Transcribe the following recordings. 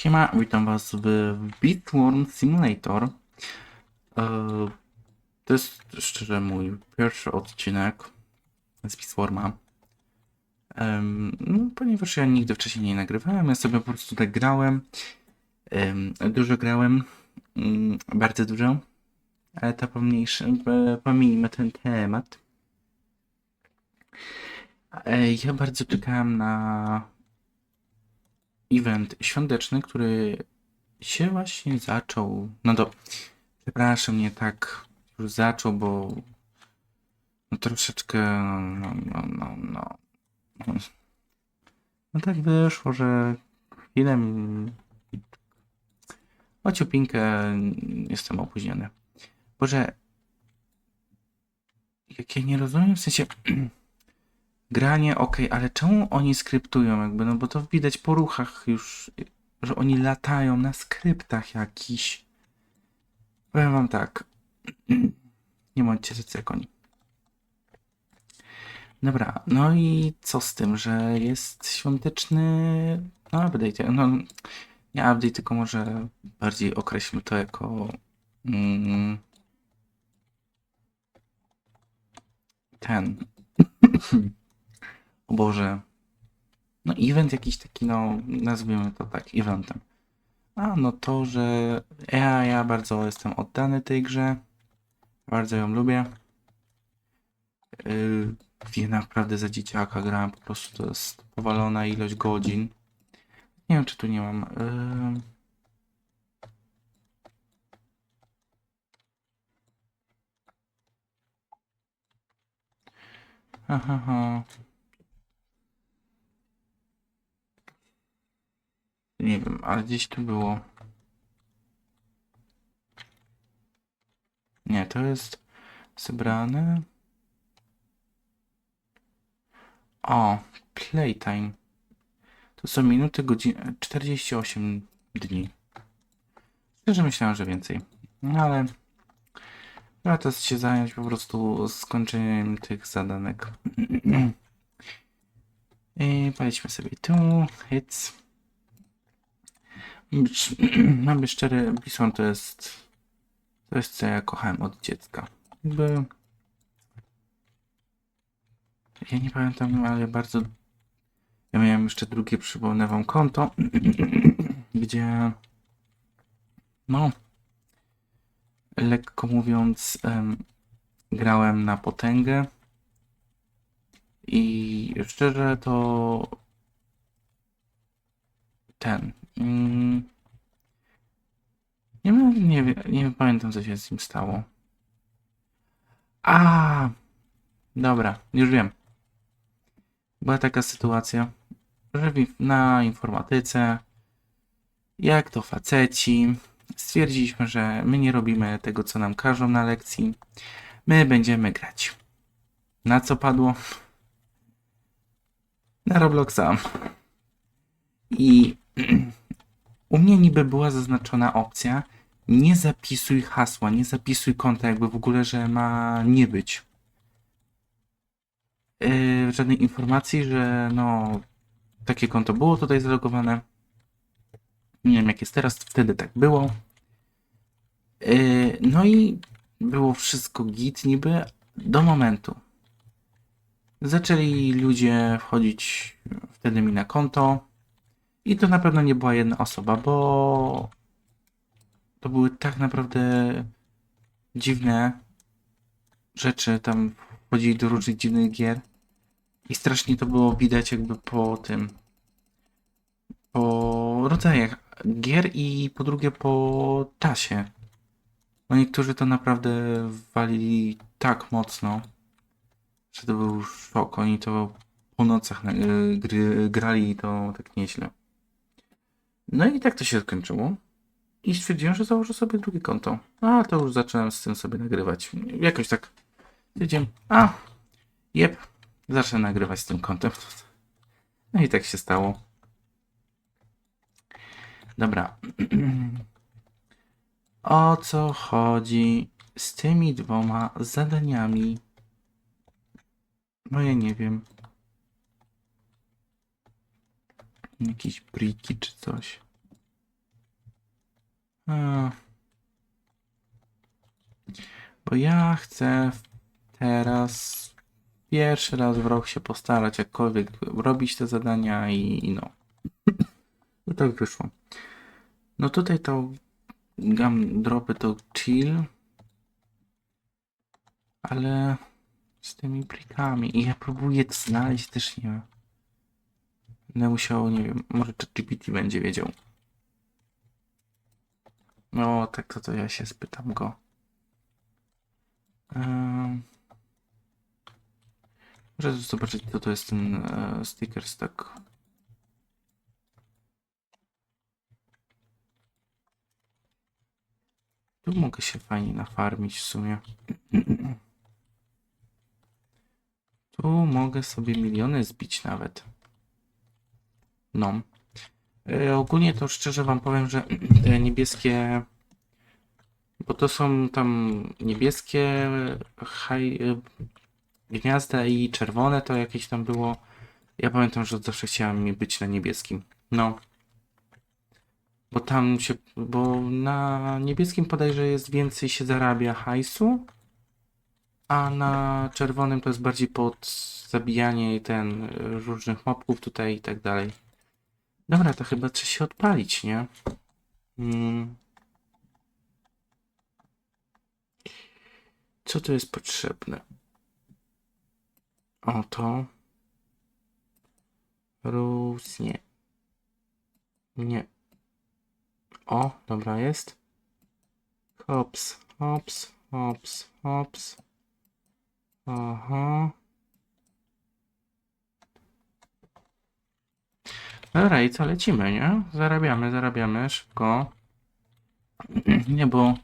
Siema, witam was w Beatworm Simulator. E, To jest szczerze mój pierwszy odcinek z Beatworma. Em, No, ponieważ ja nigdy wcześniej nie nagrywałem, ja sobie po prostu tak grałem. Em, Dużo grałem, mm, bardzo dużo. Ale to pomniejszy, e, pomijmy ten temat. E, Ja bardzo czekałem na event świąteczny, który się właśnie zaczął. No to, przepraszam, nie tak już zaczął, bo no troszeczkę, no, no, no, no. No tak wyszło, że chwilę o ciupinkę jestem opóźniony. Boże, jak ja nie rozumiem, w sensie granie, ok, ale czemu oni skryptują jakby, no bo to widać po ruchach już, że oni latają na skryptach jakiś. Powiem wam tak, nie bądźcie tacy jak oni. Dobra, no i co z tym, że jest świąteczny no, update, no nie update, tylko może bardziej określmy to jako mm, ten o Boże. No event jakiś taki, no nazwijmy to tak, eventem. A no to, że ja, ja bardzo jestem oddany tej grze. Bardzo ją lubię. Yy, wie naprawdę za dzieciaka grałem, po prostu to jest powalona ilość godzin. Nie wiem, czy tu nie mam. Yy... Aha, aha. Nie wiem, ale gdzieś tu było. Nie, to jest zebrane. O, playtime. To są minuty, godziny, 48 dni. Szczerze myślałem, że więcej. No ale trzeba teraz się zająć po prostu skończeniem tych zadanek. I polećmy sobie tu, hits. Mam być szczery, Bison to jest jest co ja kochałem od dziecka. Jakby ja nie pamiętam, ale bardzo ja miałem jeszcze drugie, przypomnę wam konto, gdzie no lekko mówiąc em, grałem na potęgę i szczerze to ten mm, nie, nie, nie pamiętam co się z nim stało. A, dobra, już wiem. Była taka sytuacja, że na informatyce, jak to faceci, stwierdziliśmy, że my nie robimy tego, co nam każą na lekcji. My będziemy grać. Na co padło? Na Robloxa. I u mnie niby była zaznaczona opcja nie zapisuj hasła, nie zapisuj konta, jakby w ogóle, że ma nie być. Yy, żadnej informacji, że no takie konto było tutaj zalogowane. Nie wiem jak jest teraz, wtedy tak było. Yy, no i było wszystko git niby do momentu. Zaczęli ludzie wchodzić wtedy mi na konto. I to na pewno nie była jedna osoba, bo to były tak naprawdę dziwne rzeczy. Tam wchodzili do różnych dziwnych gier. I strasznie to było widać jakby po tym. Po rodzajach gier i po drugie po czasie. No niektórzy to naprawdę walili tak mocno, że to był szok. Oni to po nocach y, gry, grali i to tak nieźle. No i tak to się skończyło. I stwierdziłem, że założę sobie drugie konto. A to już zacząłem z tym sobie nagrywać. Jakoś tak stwierdziłem, a jep, zacznę nagrywać z tym kontem. No i tak się stało. Dobra. O co chodzi z tymi dwoma zadaniami? No ja nie wiem. Jakieś briki czy coś. A. Bo ja chcę teraz pierwszy raz w rok się postarać jakkolwiek robić te zadania i, i no. No tak wyszło. No tutaj to gam dropy to chill. Ale z tymi plikami i ja próbuję to znaleźć też nie wiem. Będę musiał, nie wiem, może ChatGPT będzie wiedział. No, tak to, to ja się spytam go. Um, może zobaczyć, co to jest ten e, sticker stack. Tu mogę się fajnie nafarmić w sumie. Tu mogę sobie miliony zbić nawet. No. E, ogólnie to szczerze wam powiem, że te niebieskie. Bo to są tam niebieskie haj, e, gniazda i czerwone to jakieś tam było. Ja pamiętam, że zawsze chciałem być na niebieskim. No. Bo tam się. Bo na niebieskim podejrzewam jest więcej się zarabia hajsu. A na czerwonym to jest bardziej pod zabijanie ten y, różnych mobków tutaj i tak dalej. Dobra, to chyba trzeba się odpalić, nie? Mm. Co tu jest potrzebne? O to. Rules, nie. Nie. O, dobra jest. Hops, hops, hops, hops. Aha. Dobra, i co, lecimy, nie? Zarabiamy, zarabiamy szybko. Nie, bo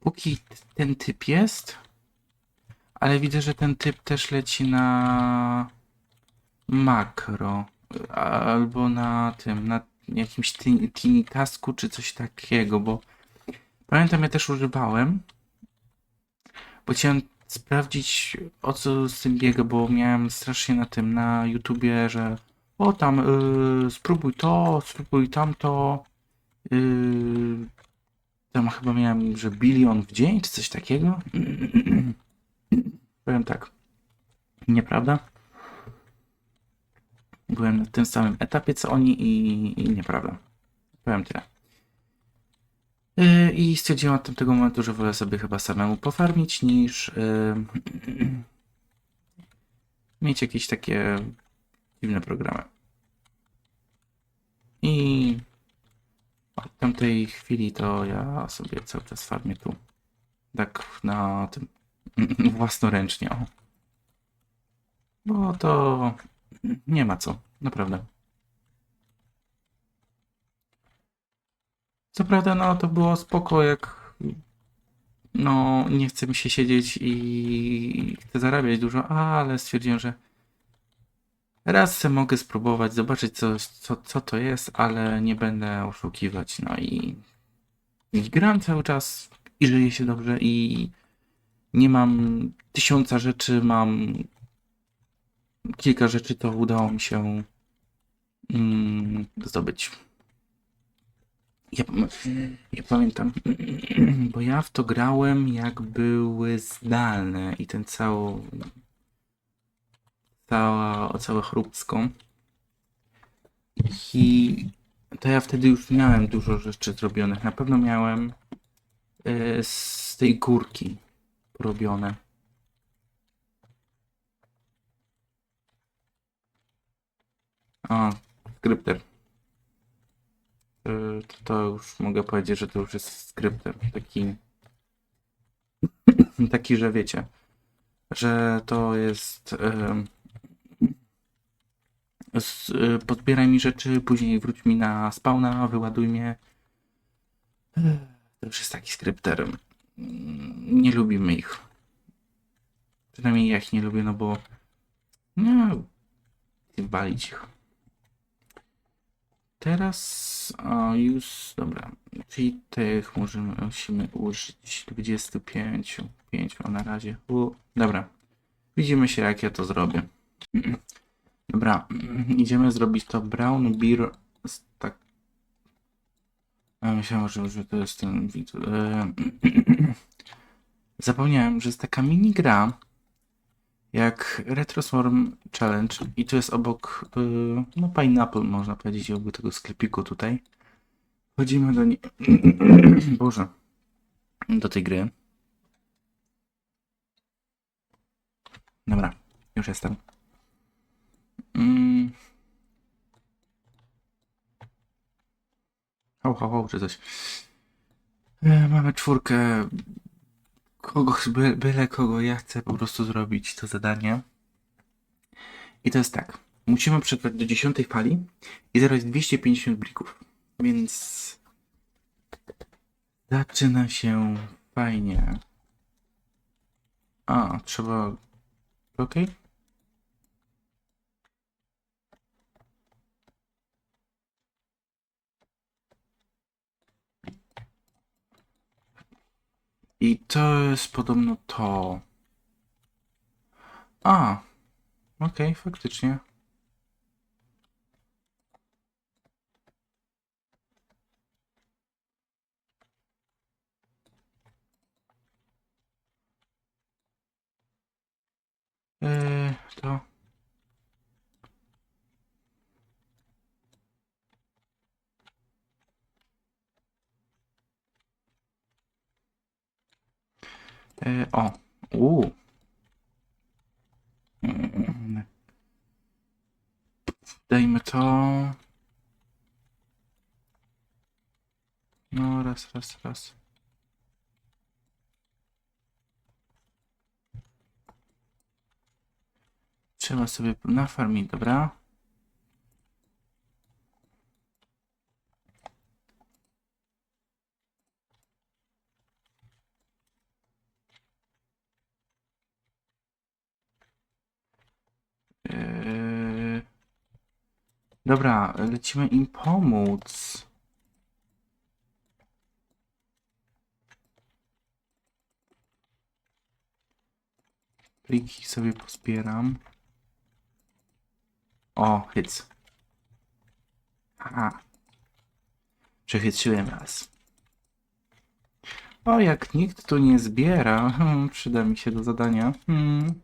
póki ten typ jest, ale widzę, że ten typ też leci na makro. Albo na tym, na jakimś tin- tiny tasku, czy coś takiego, bo pamiętam, ja też używałem, bo chciałem sprawdzić o co z tym biega, bo miałem strasznie na tym, na YouTubie, że o tam, y, spróbuj to, spróbuj tamto. Yy, tam chyba miałem, że bilion w dzień, czy coś takiego. Powiem tak. Nieprawda? Byłem na tym samym etapie co oni i, i nieprawda. Powiem tyle. Yy, I stwierdziłem od tamtego momentu, że wolę sobie chyba samemu pofarmić niż yy, mieć jakieś takie dziwne programy. I od tamtej chwili to ja sobie cały czas farmię tu. Tak na tym własnoręcznie. O. Bo to nie ma co, naprawdę. Co prawda, no to było spoko, jak no nie chce mi się siedzieć i chcę zarabiać dużo, ale stwierdziłem, że raz mogę spróbować, zobaczyć co, co, co to jest, ale nie będę oszukiwać. No i, i gram cały czas i żyje się dobrze i nie mam tysiąca rzeczy, mam kilka rzeczy, to udało mi się mm, zdobyć. Ja, ja pamiętam, bo ja w to grałem jak były zdalne i ten cały cała, całe chróbsko. I to ja wtedy już miałem dużo rzeczy zrobionych. Na pewno miałem e, z tej górki porobione. A, skrypter. Y, to, to już mogę powiedzieć, że to już jest skrypter. Taki, taki, że wiecie, że to jest. em, y, podbieraj mi rzeczy, później wróć mi na spawna, wyładuj mnie. To już jest taki skrypter. Mm, Nie lubimy ich. Przynajmniej ja ich nie lubię, no bo. No. Walić ich. Teraz o, już, dobra, czyli tych możemy, musimy użyć 25, 5 na razie. U, dobra, widzimy się jak ja to zrobię. Dobra, idziemy zrobić to brown beer tak. A, myślałem, że, to jest ten widz. E, Zapomniałem, że jest taka mini gra jak Retroswarm Challenge i to jest obok e, no Pineapple można powiedzieć obok tego sklepiku tutaj. Wchodzimy do niej. Boże. Do tej gry. Dobra, już jestem. Mm. Ho, ho, ho, czy coś. E, mamy czwórkę. Kogo, by, byle kogo ja chcę po prostu zrobić to zadanie. I to jest tak. Musimy przetrwać do 10 fali i zebrać 250 blików. Więc zaczyna się fajnie. A, trzeba. Okej. I to jest podobno to. A, okej, faktycznie. Eee, to. E, o, u. Mm. Dajmy to. No, raz, raz, raz. Trzeba sobie nafarmić, dobra? Eee, Dobra, lecimy im pomóc. Pliki sobie pozbieram. O, hyc. Aha. Przechytrzyłem raz. O, jak nikt tu nie zbiera, przyda mi się do zadania. Hmm.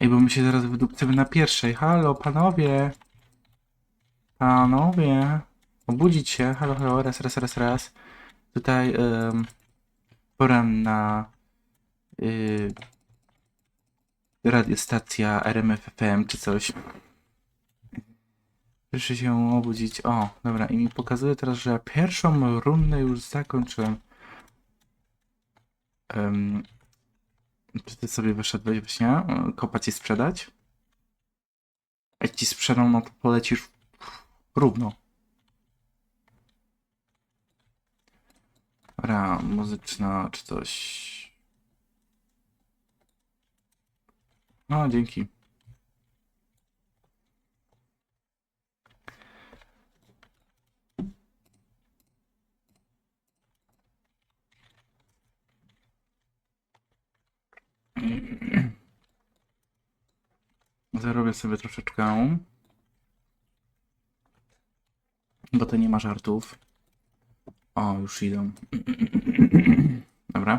Ej, bo my się zaraz wydupcymy na pierwszej. Halo, panowie. Panowie. Obudzić się. Halo, halo, raz, raz, raz, raz. Tutaj um, poranna y, radiostacja RMFFM czy coś. Proszę się obudzić. O, dobra, i mi pokazuje teraz, że pierwszą rundę już zakończyłem. Um, czy ty sobie wyszedłeś właśnie? Kopać i sprzedać? Jak ci sprzedam, no to polecisz równo. Ra, muzyczna czy coś. No, dzięki. Zarobię sobie troszeczkę. Bo to nie ma żartów. O, już idą. Dobra.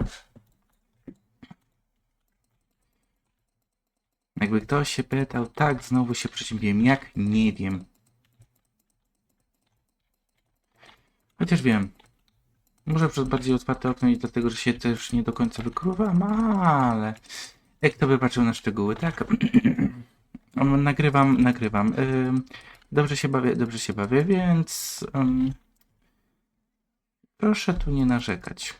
Jakby ktoś się pytał, tak, znowu się przeziębiłem. Jak? Nie wiem. Chociaż wiem. Może przez bardziej otwarte okno i dlatego, że się też nie do końca wykruwam, ale jak to by patrzył na szczegóły, tak? nagrywam, nagrywam. Ym, Dobrze się bawię, dobrze się bawię, więc ym, proszę tu nie narzekać.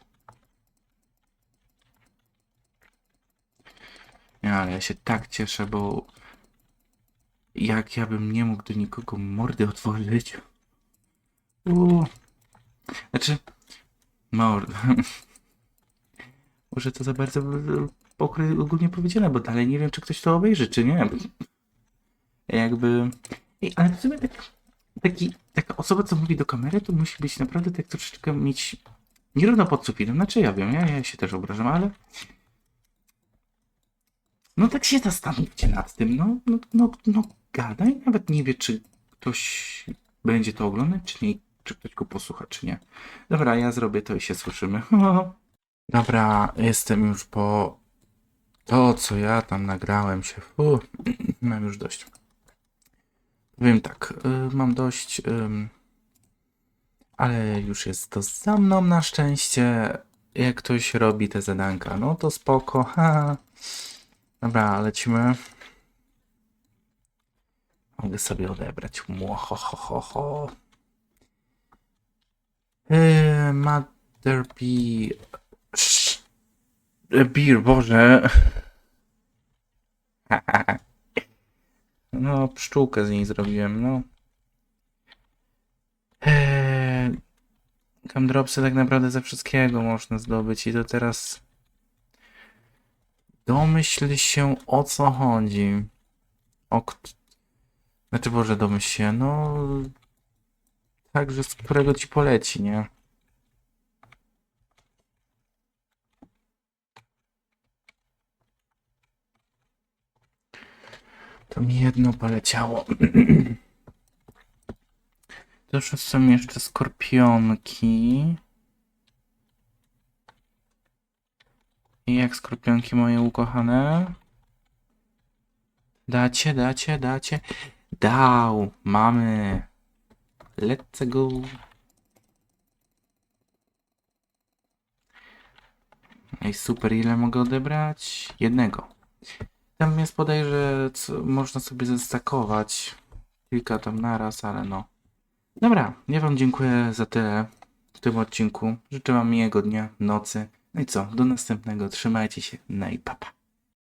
Ale ja się tak cieszę, bo jak ja bym nie mógł do nikogo mordy otworzyć. Uuu. Znaczy, mord. Może to za bardzo pokry- ogólnie powiedziane, bo dalej nie wiem, czy ktoś to obejrzy, czy nie. Jakby. Ej, ale w sumie tak, taki, taka osoba, co mówi do kamery, to musi być naprawdę tak troszeczkę mieć nierówno pod sufitem. Znaczy ja wiem, ja, ja się też obrażam, ale. No tak się zastanówcie nad tym, no, no, no, no gada i nawet nie wie, czy ktoś będzie to oglądać, czy nie, czy ktoś go posłucha, czy nie. Dobra, ja zrobię to i się słyszymy. Dobra, jestem już po to, co ja tam nagrałem się. Mam już dość. Powiem tak, y, mam dość, ym, ale już jest to za mną na szczęście. Jak ktoś robi te zadanka, no to spoko. Ha. Dobra, lecimy. Mogę sobie odebrać. Młohohoho. Yy, Mother Bee. Beer, Boże. No, pszczółkę z niej zrobiłem, no. Eee, Camdropsy tak naprawdę ze wszystkiego można zdobyć i to teraz domyśl się o co chodzi. O Znaczy Boże, domyśl się, no także z którego ci poleci, nie? To mi jedno poleciało. Już są jeszcze skorpionki. I jak skorpionki moje ukochane? Dacie, dacie, dacie. Dał, mamy. Let's go. Ej, super, ile mogę odebrać? Jednego. Jest podejrzę, co można sobie zestakować. Kilka tam naraz, ale no. Dobra, ja wam dziękuję za tyle w tym odcinku. Życzę wam miłego dnia, nocy. No i co, do następnego. Trzymajcie się. No i papa.